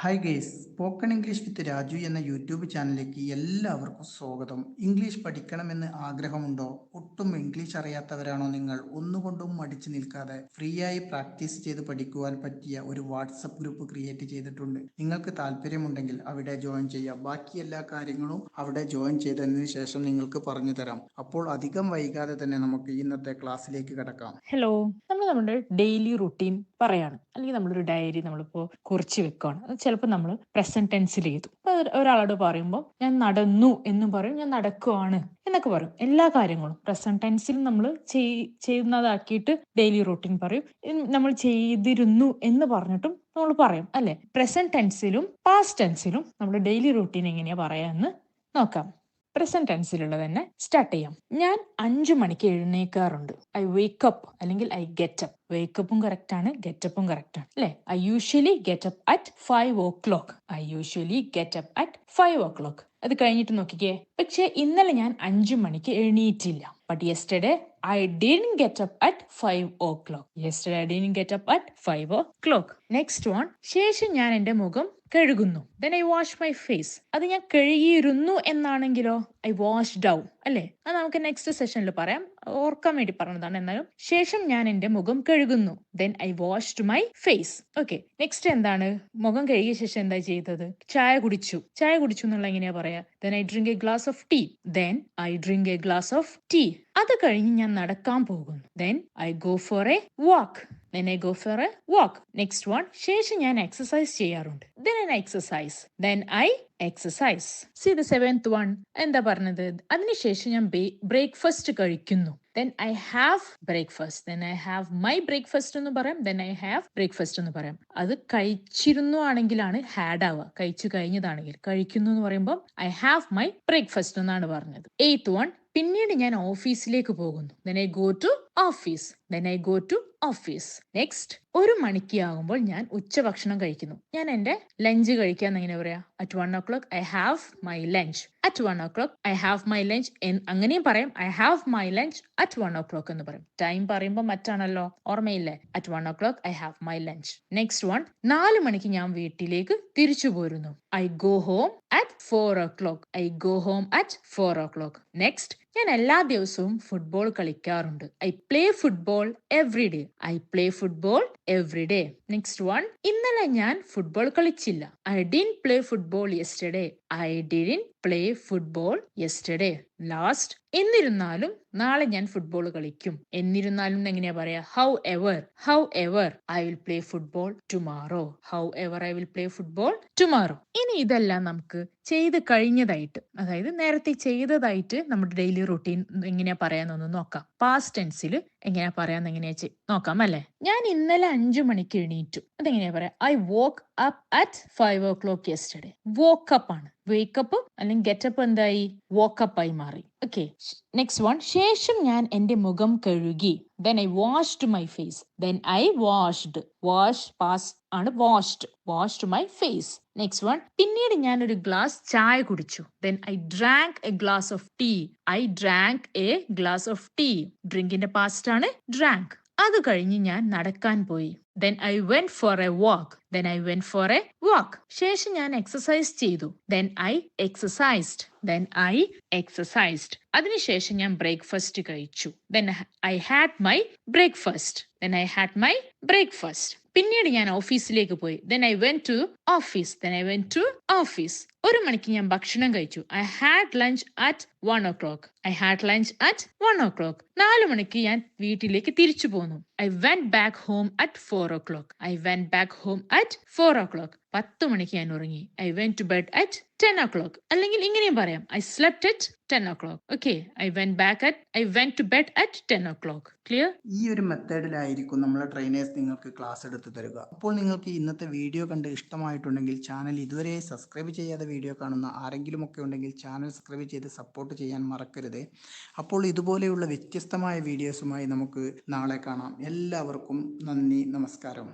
Hi guys spoken English with Raju എന്ന YouTube ചാനലിലേക്ക് എല്ലാവർക്കും സ്വാഗതം. ഇംഗ്ലീഷ് പഠിക്കണമെന്ന് ആഗ്രഹമുണ്ടോ? ഒട്ടും ഇംഗ്ലീഷ് അറിയാത്തവരാണോ നിങ്ങൾ? ഒന്നുകൊണ്ടും മടിച്ചു നിൽക്കാതെ ഫ്രീ ആയി പ്രാക്ടീസ് ചെയ്ത് പഠിക്കുവാൻ പറ്റിയ ഒരു വാട്സപ്പ് ഗ്രൂപ്പ് ക്രിയേറ്റ് ചെയ്തിട്ടുണ്ട്. നിങ്ങൾക്ക് താല്പര്യമുണ്ടെങ്കിൽ അവിടെ ജോയിൻ ചെയ്യാം. ബാക്കി എല്ലാ കാര്യങ്ങളും അവിടെ ജോയിൻ ചെയ്തതിന് ശേഷം നിങ്ങൾക്ക് പറഞ്ഞു തരാം. അപ്പോൾ അധികം വൈകാതെ തന്നെ നമുക്ക് ഇന്നത്തെ ക്ലാസ്സിലേക്ക് കടക്കാം. ഹലോ നമ്മൾ നമ്മുടെ ഡെയിലി റുട്ടീൻ പറയാണ്. അല്ലെങ്കിൽ നമ്മളൊരു ഡയറി നമ്മളിപ്പോൾ കുറിച്ച് വെക്കുകയാണ് ചിലപ്പോൾ നമ്മൾ പ്രസന്റ് ടെൻസിൽ ചെയ്തു ഒരാളോട് പറയുമ്പോൾ ഞാൻ നടന്നു എന്ന് പറയും. ഞാൻ നടക്കുവാണ് എന്നൊക്കെ പറയും. എല്ലാ കാര്യങ്ങളും പ്രസന്റ് ടെൻസിൽ നമ്മൾ ചെയ്യുന്നതാക്കിയിട്ട് ഡെയിലി റൂട്ടീൻ പറയും. നമ്മൾ ചെയ്തിരുന്നു എന്ന് പറഞ്ഞിട്ടും നമ്മൾ പറയും അല്ലെ? പ്രസന്റ് ടെൻസിലും പാസ്റ്റ് ടെൻസിലും നമ്മൾ ഡെയിലി റൂട്ടീൻ എങ്ങനെയാ പറയാന്ന് നോക്കാം. പ്രസന്റ് ടെൻസിലുള്ള തന്നെ സ്റ്റാർട്ട് ചെയ്യാം. ഞാൻ അഞ്ചു മണിക്ക് എഴുന്നേക്കാറുണ്ട്. ഐ വേക്കപ്പ് അല്ലെങ്കിൽ ഐ ഗെറ്റപ്പ് വേക്കപ്പും കറക്റ്റ് ആണ് ഗെറ്റപ്പും കറക്റ്റ് ആണ്. അല്ലെ? I usually get up at five o'clock I usually get up at five o'clock അത് കഴിഞ്ഞിട്ട് നോക്കിക്കേ. പക്ഷെ ഇന്നലെ ഞാൻ അഞ്ചു മണിക്ക് എഴുന്നേറ്റില്ല but yesterday I didn't get up at five o'clock yesterday I didn't get up at five o'clock next one ശേഷം ഞാൻ എന്റെ മുഖം കഴുകുന്നു. Then I wash my face അത് ഞാൻ കഴുകിയിരുന്നു എന്നാണെങ്കിലോ? ഐ വാഷ് ഡൗൺ അല്ലേ? അത് നമുക്ക് നെക്സ്റ്റ് സെഷനിൽ പറയാം. ഓർക്കാൻ വേണ്ടി പറഞ്ഞതാണ് എന്നാലും. ശേഷം ഞാൻ എന്റെ മുഖം കഴുകുന്നു. Then I washed my face okay next എന്താണ്? മുഖം കഴുകിയ ശേഷം എന്താ ചെയ്തത്? ചായ കുടിച്ചു. ചായ കുടിച്ചു എന്നുള്ള എങ്ങനെയാ പറയാ? Then I drink a glass of tea then I drink a glass of tea അത് കഴിഞ്ഞ് ഞാൻ നടക്കാൻ പോകുന്നു. Then I go for a walk then I go for a walk next one ശേഷം ഞാൻ എക്സസൈസ് ചെയ്യാറുണ്ട്. Then I exercise then I exercise see the seventh one എന്താ പറഞ്ഞത്? അതിനുശേഷം ഞാൻ ബ്രേക്ക്ഫാസ്റ്റ് കഴിക്കുന്നു. Then I have breakfast then I have my breakfast എന്ന് പറയാം. ദെൻ ഐ ഹാവ് ബ്രേക്ക്ഫാസ്റ്റ് എന്ന് പറയാം. അത് കഴിച്ചിരുന്നു ആണെങ്കിലാണ് ഹാഡ് ആവുക. കഴിച്ചു കഴിഞ്ഞതാണെങ്കിൽ. കഴിക്കുന്നു എന്ന് പറയുമ്പോൾ ഐ ഹാവ് മൈ ബ്രേക്ക്ഫാസ്റ്റ് എന്നാണ് പറഞ്ഞത്. എയ്ത്ത് വൺ പിന്നീട് ഞാൻ ഓഫീസിലേക്ക് പോകുന്നു. Then I go to office then I go to office next ഒരു മണിക്ക് ആകുമ്പോൾ ഞാൻ ഉച്ചഭക്ഷണം കഴിക്കുന്നു. ഞാൻ എന്റെ ലഞ്ച് കഴിക്കാൻ എങ്ങനെ പറയാ? At one o'clock I have my lunch at one o'clock I have my lunch അങ്ങനെയും പറയാം. I have my lunch at one o'clock എന്ന് പറയും. ടൈം പറയുമ്പോൾ മറ്റാണല്ലോ? ഓർമ്മയില്ലേ? At one o'clock I have my lunch next one നാല് മണിക്ക് ഞാൻ വീട്ടിലേക്ക് തിരിച്ചു പോരുന്നു. I go home at four o'clock I go home at four o'clock next ഞാൻ എല്ലാ ദിവസവും ഫുട്ബോൾ കളിക്കാറുണ്ട്. I play football every day I play football every day next one ഇന്നലെ ഞാൻ football കളിച്ചില്ല. I didn't play football yesterday I didn't play football yesterday last എന്നിരുന്നാലും നാളെ ഞാൻ football കളിക്കും. എന്നിരുന്നാലും എങ്ങനെയാ പറയാ? However however I will play football tomorrow however I will play football tomorrow ഇനി ഇതെല്ലാം നമുക്ക് ചെയ്ത് കഴിഞ്ഞതായിട്ട് അതായത് നേരത്തെ ചെയ്തതായിട്ട് നമ്മുടെ ഡെയിലി റുട്ടീൻ എങ്ങനെയാ പറയാന്നൊന്ന് നോക്കാം. പാസ്റ്റ് ടെൻസിൽ എങ്ങനെയാ പറയാന്ന് എങ്ങനെയാ നോക്കാം അല്ലെ? ഞാൻ ഇന്നലെ അഞ്ചു മണിക്ക് എണീറ്റു. അതെങ്ങനെയാ പറയാ? I woke up at five o'clock yesterday woke up ആണ് വേക്കപ്പ് അല്ലെങ്കിൽ ഗെറ്റപ്പ് എന്തായി? വോക്കപ്പ് ആയി മാറി. ഓക്കെ നെക്സ്റ്റ് വൺ ശേഷം ഞാൻ എന്റെ മുഖം കഴുകി. Then I washed my face then I washed wash past ആണ് washed washed my face next one പിന്നീട് ഞാൻ ഒരു ഗ്ലാസ് ചായ കുടിച്ചു. Then I drank a glass of tea I drank a glass of tea ഡ്രിങ്കിന്റെ past ആണ് drank അത് കഴിഞ്ഞ് ഞാൻ നടക്കാൻ പോയി. Then I went for a walk then I went for a walk ശേഷം ഞാൻ എക്സസൈസ് ചെയ്തു. Then I exercised then I exercised അതിനുശേഷം ഞാൻ ബ്രേക്ക്ഫാസ്റ്റ് കഴിച്ചു. Then I had my breakfast then I had my breakfast പിന്നീട് ഞാൻ ഓഫീസിലേക്ക് പോയി. Then I went to office then I went to office ഒരു മണിക്ക് ഞാൻ ഭക്ഷണം കഴിച്ചു. I had lunch at one o'clock I had lunch at one o'clock നാല് മണിക്ക് ഞാൻ വീട്ടിലേക്ക് തിരിച്ചു പോന്നു. I went back home at four o'clock I went back home at four o'clock പത്ത് മണിക്ക് ഞാൻ ഉറങ്ങി. I went to bed at ten o'clock അല്ലെങ്കിൽ ഇങ്ങനെയും പറയാം. I slept at ten o'clock okay I went back at I went to bed at ten o'clock clear ഈ ഒരു മെത്തേഡിലായിരിക്കും നമ്മളെ ട്രെയിനേഴ്സ് നിങ്ങൾക്ക് ക്ലാസ് എടുത്ത് തരിക. അപ്പോൾ നിങ്ങൾക്ക് ഇന്നത്തെ വീഡിയോ കണ്ട് ഇഷ്ടമായിട്ടുണ്ടെങ്കിൽ ചാനൽ ഇതുവരെ സബ്സ്ക്രൈബ് ചെയ്യാതെ വീഡിയോ കാണുന്ന ആരെങ്കിലും ഒക്കെ ഉണ്ടെങ്കിൽ ചാനൽ സബ്സ്ക്രൈബ് ചെയ്ത് സപ്പോർട്ട് ചെയ്യാൻ മറക്കരുത്. അപ്പോൾ ഇതുപോലെയുള്ള വ്യത്യസ്തമായ വീഡിയോസുമായി നമുക്ക് നാളെ കാണാം. എല്ലാവർക്കും നന്ദി നമസ്കാരം.